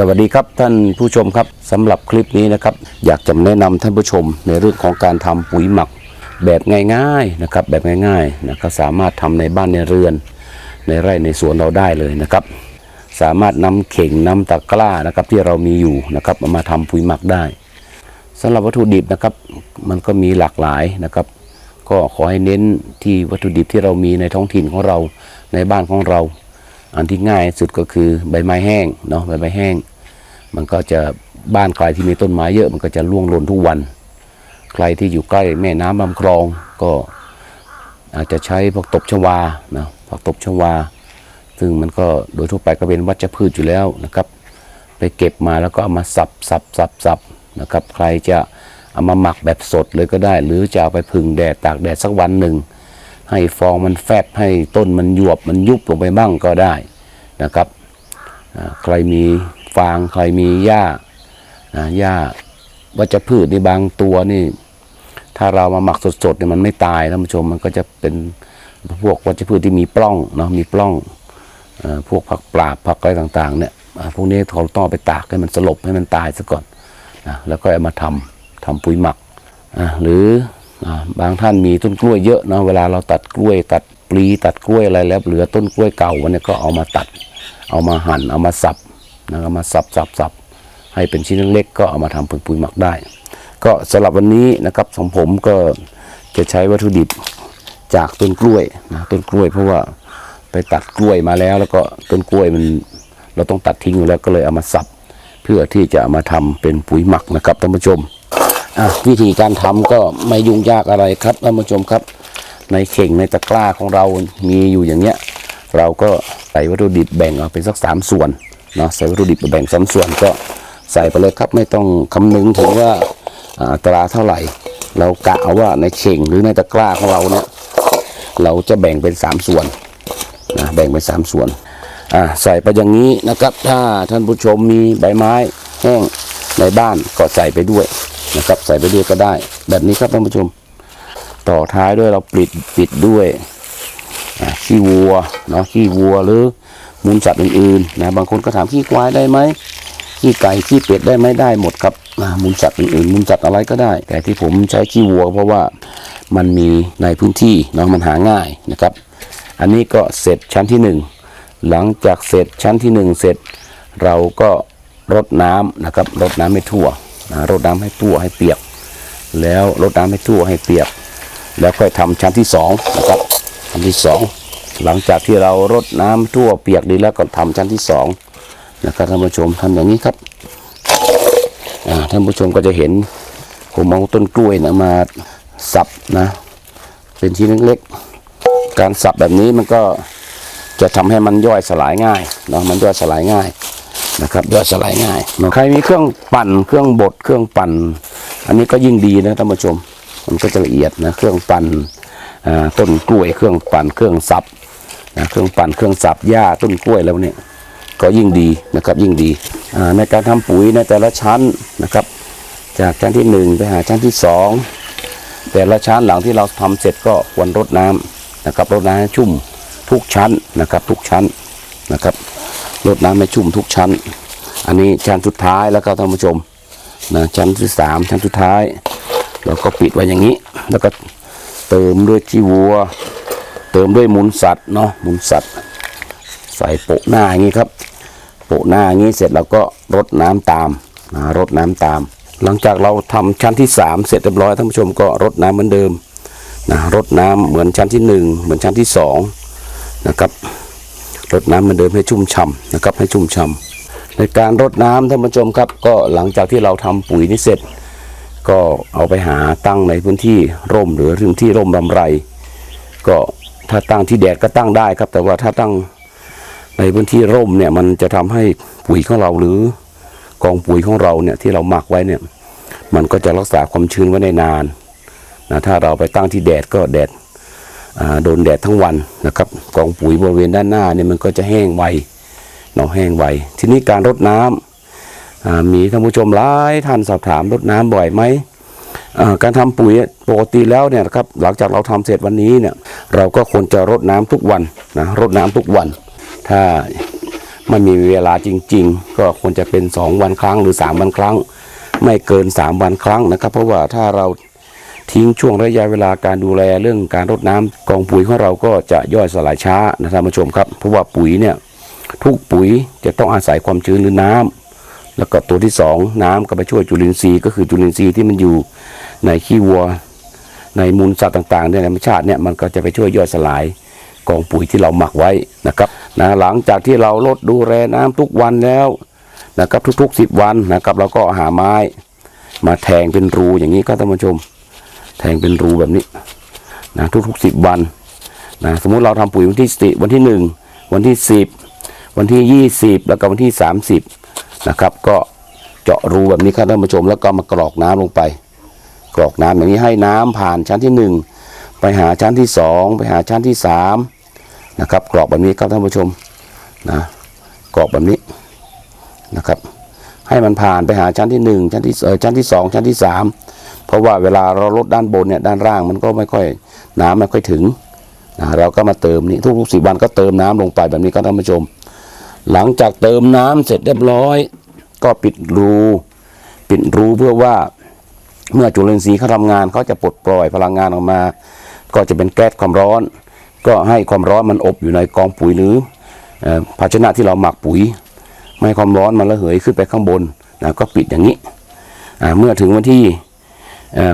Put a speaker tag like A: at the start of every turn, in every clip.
A: สวัสดีครับท่านผู้ชมครับสำหรับคลิปนี้นะครับ อยากจะแนะนำท่านผู้ชมในเรื่องของการทำปุ๋ยหมักแบบง่ายๆนะครับแบบง่ายๆนะครับสามารถทำในบ้านในเรือน ในไร่ในสวนเราได้เลยนะครับ สามารถนำเข่งนำตะกร้านะครับที่เรามีอยู่นะครับมาทำปุ๋ยหมักได้สำหรับวัตถุดิบนะครับมันก็มีหลากหลายนะครับ ก็ขอให้เน้นที่วัตถุดิบที่เรามีในท้องถิ่นของเราในบ้านของเรา อันที่ง่ายสุดก็คือใบไม้แห้งเนาะใบไม้แห้ง มันก็จะบ้านใครที่มีต้นไม้เยอะมันก็จะร่วงหล่นทุกวัน ใครที่อยู่ใกล้แม่น้ำลำคลองก็อาจจะใช้พวกตบชวานะผักตบชวา ซึ่งมันก็โดยทั่วไปก็เป็นวัชพืชอยู่แล้วนะครับ ไปเก็บมาแล้วก็เอามาสับสับสับสับนะครับ ใครจะเอามาหมักแบบสดเลยก็ได้ หรือจะเอาไปพึ่งแดดตากแดดสักวันหนึ่ง ให้ฟองมันแฟบให้ต้นมันหยวบมันยุบลงไปบ้างก็ได้นะครับ ใครมีฟางใครมีหญ้าอ่าหญ้าวัชพืชในบางตัวนี่ ถ้าเรามาหมักสดๆเนี่ยมันไม่ตายท่านผู้ชมมันก็จะเป็นพวกวัชพืชที่มีปล้องเนาะมีปล้องอพวกผักปราบผักอะไรต่างๆเนี่ยพวกนี้เขาต้องไปตากให้มันสลบให้มันตายซะก่อนแล้วก็เอามาทำทำปุ๋ยหมักหรือ บางท่านมีต้นกล้วยเยอะนะเวลาเราตัดกล้วย ตัดปลีตัดกล้วยอะไรแล้วเหลือต้นกล้วยเก่าวันนี้ก็เอามาตัด เอามาหั่นเอามาสับนะเอามาสับสับสับให้เป็นชิ้นเล็กๆก็เอามาทำเป็นปุ๋ยหมักได้ ก็สำหรับวันนี้นะครับของผมก็จะใช้วัตถุดิบจากต้นกล้วยนะต้นกล้วยเพราะว่าไปตัดกล้วยมาแล้ว แล้วก็ต้นกล้วยมันเราต้องตัดทิ้งอยู่แล้วก็เลยเอามาสับ เพื่อที่จะเอามาทำเป็นปุ๋ยหมักนะครับท่านผู้ชม วิธีการทำก็ไม่ยุ่งยากอะไรครับท่านผู้ชมครับ ในเข่งในตะกร้าของเรามีอยู่อย่างเงี้ย เราก็ใส่วัตถุดิบแบ่งออกเป็นสักสามส่วนเนาะใส่วัตถุดิบแบ่งสามส่วนก็ใส่ไปเลยครับไม่ต้องคำนึงถึงว่าอ่าอัตราเท่าไหร่ เรากะเอาว่าในเข่งหรือในตะกร้าของเราเนี่ยเราจะแบ่งเป็นสามส่วนนะแบ่งเป็นสามส่วนอ่าใส่ไปอย่างนี้นะครับ ถ้าท่านผู้ชมมีใบไม้แห้งในบ้านก็ใส่ไปด้วย นะครับใส่ไปด้วยก็ได้ แบบนี้ครับท่านผู้ชม ต่อท้ายด้วยเราปิดปิดด้วยขี้วัวเนาะขี้วัวหรือมูลสัตว์อื่นๆนะบางคนก็ถามขี้ควายได้ไหมขี้ไก่ขี้เป็ดได้ไหมได้หมดครับมูลสัตว์อื่นๆมูลสัตว์อะไรก็ได้ แต่ที่ผมใช้ขี้วัว เพราะว่ามันมีในพื้นที่เนาะมันหาง่ายนะครับ อันนี้ก็เสร็จชั้นที่หนึ่งหลังจากเสร็จชั้นที่หนึ่งเสร็จเราก็รดน้ำนะครับรดน้ำให้ทั่ว นะรดน้ำให้ทั่วให้เปียก แล้วรดน้ำให้ทั่วให้เปียก แล้วค่อยทำชั้นที่สองนะครับชั้นที่สองหลังจากที่เรารดน้ำทั่วเปียกดีแล้วก็ทำชั้นที่สองนะครับท่านผู้ชมทำอย่างนี้ครับท่านผู้ชมก็จะเห็นผมเอาต้นกล้วยนะมาสับนะ เป็นชิ้นเล็กๆ การสับแบบนี้มันก็จะทำให้มันย่อยสลายง่ายเนาะมันย่อยสลายง่าย นะครับย่อยสลายง่ายใครมีเครื่องปั่นเครื่องบดเครื่องปั่น อันนี้ก็ยิ่งดีนะท่านผู้ชม มันก็จะละเอียดนะเครื่องปั่นต้นกล้วยเครื่องปั่นเครื่องสับนะเครื่องปั่นเครื่องสับหญ้าต้นกล้วยแล้วเนี่ยก็ยิ่งดีนะครับยิ่งดีในการทำปุ๋ยในแต่ละชั้นนะครับ จากชั้นที่หนึ่งไปหาชั้นที่สองแต่ละชั้นหลังที่เราทำเสร็จก็ควรรดน้ำนะครับรดน้ำชุ่มทุกชั้นนะครับทุกชั้น นะครับรดน้ำให้ชุ่มทุกชั้น อันนี้ชั้นสุดท้ายแล้วก็ท่านผู้ชมนะชั้นที่สามชั้นสุดท้าย เราก็ปิดไว้อย่างนี้ แล้วก็เติมด้วยขี้วัว เติมด้วยมูลสัตว์เนาะมูลสัตว์ ใส่โปะหน้าอย่างนี้ครับโปะหน้าอย่างนี้เสร็จเราก็รดน้ำตามนะรดน้ำตาม หลังจากเราทำชั้นที่สามเสร็จเรียบร้อยท่านผู้ชมก็รดน้ำเหมือนเดิมนะรดน้ำเหมือนชั้นที่หนึ่งเหมือนชั้นที่สองนะครับ รดน้ำมือนเดิมให้ชุ่มฉ่ำนะครับให้ชุ่มฉ่ำในการรดน้ำท่านผู้ชมครับ ก็หลังจากที่เราทำปุ๋ยนี้เสร็จ ก็เอาไปหาตั้งในพื้นที่ร่มหรือพื้นที่ร่มลำไร ก็ถ้าตั้งที่แดดก็ตั้งได้ครับ แต่ว่าถ้าตั้งในพื้นที่ร่มเนี่ยมันจะทำให้ปุ๋ยของเราหรือกองปุ๋ยของเราเนี่ยที่เราหมักไว้เนี่ยมันก็จะรักษาความชื้นไว้ได้นานนะถ้าเราไปตั้งที่แดดก็แดด โดนแดดทั้งวันนะครับกองปุ๋ยบริเวณด้านหน้าเนี่ยมันก็จะแห้งไวเนาะแห้งไวทีนี้การรดน้ำอ่ามีท่านผู้ชมหลายท่านสอบถามรดน้ำบ่อยไหมการทำปุ๋ยปกติแล้วเนี่ยครับหลังจากเราทำเสร็จวันนี้เนี่ยเราก็ควรจะรดน้ำทุกวันนะรดน้ำทุกวัน ถ้าไม่มีเวลาจริง ๆ ก็ควรจะเป็น 2 วันครั้งหรือ 3 วันครั้ง ไม่เกิน 3 วันครั้งนะครับ เพราะว่าถ้าเรา ทิ้งช่วงระยะเวลาการดูแลเรื่องการรดน้ำกองปุ๋ยของเราก็จะย่อยสลายช้านะท่านผู้ชมครับ เพราะว่าปุ๋ยเนี่ยทุกปุ๋ยจะต้องอาศัยความชื้นหรือน้ำแล้วก็ตัวที่สองน้ำก็ไปช่วยจุลินทรีย์ก็คือจุลินทรีย์ที่มันอยู่ในขี้วัว ในมูลสัตว์ต่างๆในธรรมชาติเนี่ยมันก็จะไปช่วยย่อยสลายกองปุ๋ยที่เราหมักไว้นะครับนะหลังจากที่เราลดดูแลน้ำทุกวันแล้วนะครับทุกๆ 10 วันนะครับเราก็หาไม้มาแทงเป็นรูอย่างนี้ก็ท่านผู้ชม แทงเป็นรูแบบนี้นะทุกๆ10วันนะสมมุติเราทำปุ๋ยวันที่สิวันที่1วันที่10วันที่20แล้วก็วันที่30นะครับ ก็เจาะรูแบบนี้ครับท่านผู้ชมแล้วก็มากรอกน้ำลงไป กรอกน้ำอย่างนี้ให้น้ำผ่านชั้นที่หนึ่งไปหาชั้นที่สองไปหาชั้นที่สามนะครับ กรอกแบบนี้ครับท่านผู้ชมนะกรอกแบบนี้นะครับ ให้มันผ่านไปหาชั้นที่หนึ่งชั้นที่เออชั้นที่สองชั้นที่สาม เพราะว่าเวลาเราลดด้านบนเนี่ยด้านล่างมันก็ไม่ค่อยน้ำไม่ค่อยถึงนะเราก็มาเติมนี่ทุกๆสิบวันก็เติมน้ำลงไปแบบนี้ครับท่านผู้ชม หลังจากเติมน้ำเสร็จเรียบร้อย ก็ปิดรู ปิดรูเพื่อว่าเมื่อจุลินทรีย์เขาทำงานเขาจะปลดปล่อยพลังงานออกมา ก็จะเป็นแก๊สความร้อน ก็ให้ความร้อนมันอบอยู่ในกองปุ๋ยหรืออ่อภาชนะที่เราหมักปุ๋ย ไม่ความร้อนมันระเหยขึ้นไปข้างบนนะก็ปิดอย่างนี้อ่าเมื่อถึงวันที่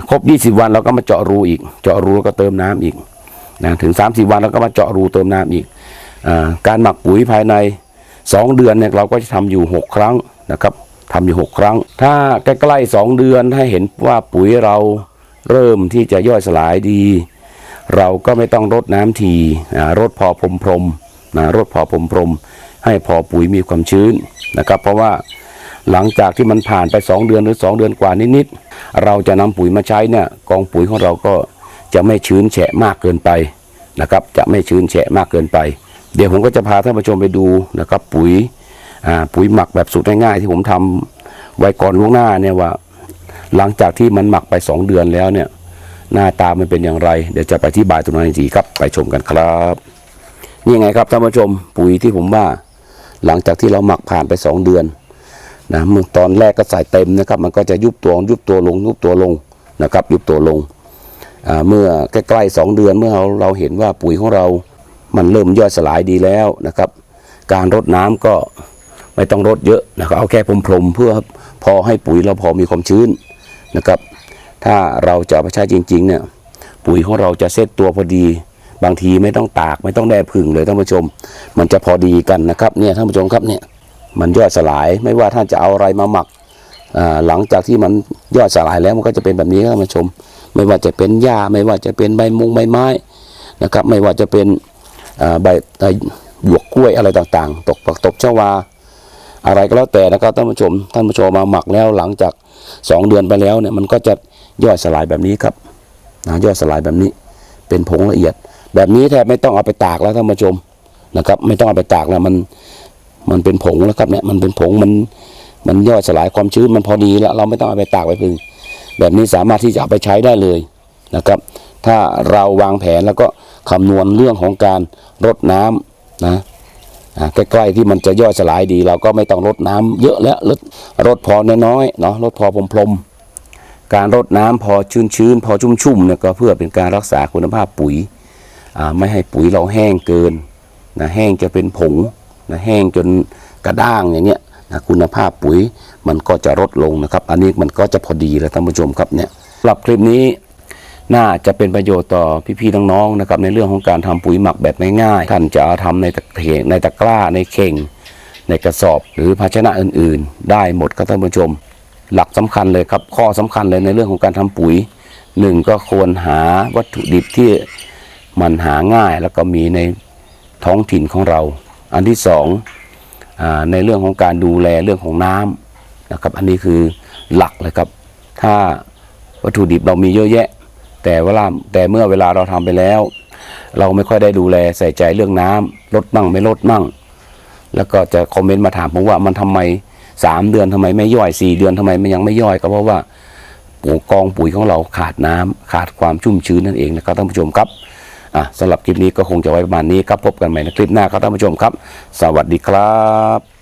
A: ครบ 20 วันเราก็มาเจาะรูอีก เจาะรูแล้วก็เติมน้ำอีกนะถึง 30 วันเราก็มาเจาะรูเติมน้ำอีกอการหมักปุ๋ยภายใน 2 เดือนเนี่ยเราก็จะทำอยู่ 6 ครั้งนะครับทำอยู่ 6 ครั้ง ถ้าใกล้ๆ2เดือนถ้าเห็นว่าปุ๋ยเราเริ่มที่จะย่อยสลายดี เราก็ไม่ต้องรดน้ำทีรดพอพรมพรมนะรดพอพรมพรมให้พอปุ๋ยมีความชื้นนะครับ เพราะว่า หลังจากที่มันผ่านไป 2 เดือนหรือ 2 เดือนกว่านิดๆเราจะนำปุ๋ยมาใช้เนี่ยกองปุ๋ยของเราก็จะไม่ชื้นแฉะมากเกินไปนะครับ จะไม่ชื้นแฉะมากเกินไป เดี๋ยวผมก็จะพาท่านผู้ชมไปดูนะครับ ปุ๋ยปุ๋ยหมักแบบสูตรง่ายๆที่ผมทำไว้ก่อนล่วงหน้าเนี่ยว่า หลังจากที่มันหมักไป 2 เดือนแล้วเนี่ยหน้าตามันเป็นอย่างไร เดี๋ยวจะไปที่บายตรงนั้นอีกทีครับไปชมกันครับนี่ไงครับท่านผู้ชมปุ๋ยที่ผมว่า หลังจากที่เราหมักผ่านไป 2 เดือน นะเมื่อตอนแรกก็ใส่เต็มนะครับ มันก็จะยุบตัวยุบตัวลง ยุบตัวลงนะครับ ยุบตัวลงเมื่อใกล้ๆ2เดือนเมื่อเราเราเห็นว่าปุ๋ยของเรา มันเริ่มย่อยสลายดีแล้วนะครับ การรดน้ำก็ไม่ต้องรดเยอะนะครับเอาแค่พรมๆเพื่อพอให้ปุ๋ยเราพอมีความชื้นนะครับ ถ้าเราจะเอาไปใช้จริงๆเนี่ยปุ๋ยของเราจะเซตตัวพอดีบางทีไม่ต้องตากไม่ต้องแดดพึ่งเลยท่านผู้ชม มันจะพอดีกันนะครับเนี่ยท่านผู้ชมครับเนี่ย มันย่อยสลายไม่ว่าท่านจะเอาอะไรมาหมักหลังจากที่มันย่อยสลายแล้วมันก็จะเป็นแบบนี้ครับท่านชม ไม่ว่าจะเป็นหญ้าไม่ว่าจะเป็นใบมุงใบไม้นะครับไม่ว่าจะเป็นใบใบหยวกกล้วยอะไรต่างๆ ตกปักตบชวา อะไรก็แล้วแต่นะครับท่านผู้ชมท่านผู้ชมมาหมักแล้วหลังจากสองเดือนไปแล้วเนี่ยมันก็จะย่อยสลายแบบนี้ครับนะย่อยสลายแบบนี้ เป็นผงละเอียด แบบนี้แทบไม่ต้องเอาไปตากแล้วท่านผู้ชมนะครับ ไม่ต้องเอาไปตากแล้วมัน มันเป็นผงแล้วครับเนี่ยมันเป็นผงมันมันย่อยสลายความชื้นมันพอดีแล้วเราไม่ต้องเอาไปตากไปพึ่งแบบนี้สามารถที่จะเอาไปใช้ได้เลยนะครับ ถ้าเราวางแผนแล้วก็คำนวณเรื่องของการรดน้ำนะใกล้ๆที่มันจะย่อยสลายดี เราก็ไม่ต้องรดน้ำเยอะแล้วรดรดพอน้อยๆเนาะรดพอพรมๆการรดน้ำพอชื้นๆพอชุ่มๆเนี่ยก็เพื่อเป็นการรักษาคุณภาพปุ๋ยไม่ให้ปุ๋ยเราแห้งเกินนะแห้งจะเป็นผง นะแห้งจนกระด้างอย่างเงี้ยนะคุณภาพปุ๋ยมันก็จะลดลงนะครับ อันนี้มันก็จะพอดีแล้วท่านผู้ชมครับเนี่ยสำหรับคลิปนี้น่าจะเป็นประโยชน์ต่อพี่ๆน้องๆนะครับในเรื่องของการทำปุ๋ยหมักแบบง่ายๆท่านจะเอาทำในตะเกียงในตะกร้าในเข่ง ในกระสอบหรือภาชนะอื่น ๆ ได้หมดครับท่านผู้ชม หลักสำคัญเลยครับข้อสำคัญเลยในเรื่องของการทำปุ๋ยหนึ่งก็ควรหาวัตถุดิบที่มันหาง่ายแล้วก็มีในท้องถิ่นของเรา อันที่สองอในเรื่องของการดูแลเรื่องของน้ำนะครับ อันนี้คือหลักเลยครับ ถ้าวัตถุดิบเรามีเยอะแยะ แต่เวลาแต่เมื่อเวลาเราทำไปแล้ว เราไม่ค่อยได้ดูแลใส่ใจเรื่องน้ำลดมั่งไม่ลดมั่ง แล้วก็จะคอมเมนต์มาถามผมว่ามันทำไมสามเดือนทำไมไม่ย่อยสี่เดือนทำไมมันยังไม่ย่อยก็เพราะว่าปุ๋ยกองปุ๋ยของเราขาดน้ำขาดความชุ่มชื้นนั่นเองนะครับท่านผู้ชมครับ อะสำหรับคลิปนี้ก็คงจะไว้ประมาณนี้ครับพบกันใหม่ในคลิปหน้าครับท่านผู้ชมครับ สวัสดีครับ